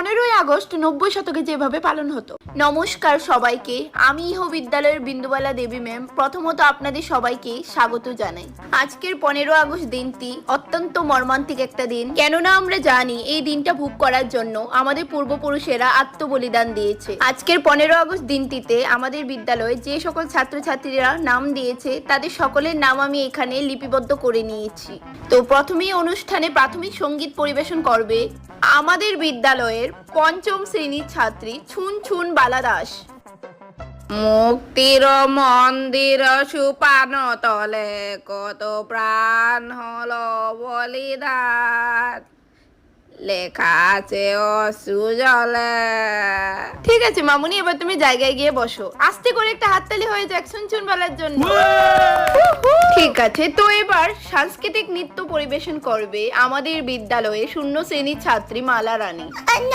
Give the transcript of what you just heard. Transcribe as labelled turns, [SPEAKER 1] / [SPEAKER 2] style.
[SPEAKER 1] পনেরোই আগস্ট নব্বই শতকে যেভাবে পালন হতো। নমস্কার সবাইকে। আমি ইহ বিদ্যালয়ের বিন্দুবালা দেবী ম্যাম। প্রথমত আপনাদের সবাইকে স্বাগত জানাই। আজকের পনেরো আগস্ট দিনটি অত্যন্ত মর্মান্তিক একটা দিন। কেননা আমরা জানি এই দিনটা ভোগ করার জন্য আমাদের পূর্বপুরুষেরা আত্মবলিদান দিয়েছে। আজকের পনেরো আগস্ট দিনটিতে আমাদের বিদ্যালয়ে যে সকল ছাত্রছাত্রীরা নাম দিয়েছে, তাদের সকলের নাম আমি এখানে লিপিবদ্ধ করে নিয়েছি। তো প্রথমেই অনুষ্ঠানে প্রাথমিক সংগীত পরিবেশন করবে আমাদের বিদ্যালয়ের পঞ্চম শ্রেণির ছাত্রী ছুন ছুন বালা দাস। মুক্তির মন্দির সুপান তলে কত প্রাণ হলো বলিদান। লেখা আছে অসুজলে। ঠিক আছে মামুনি এবার তুমি জায়গায় গিয়ে বসো। আস্তে করে একটা হাততালি হয়ে যাক শুন শুন বলার জন্য। আছে তো এবার সাংস্কৃতিক নৃত্য পরিবেশন করবে আমাদের বিদ্যালয়ে শূন্য শ্রেণির ছাত্রী মালা রানী।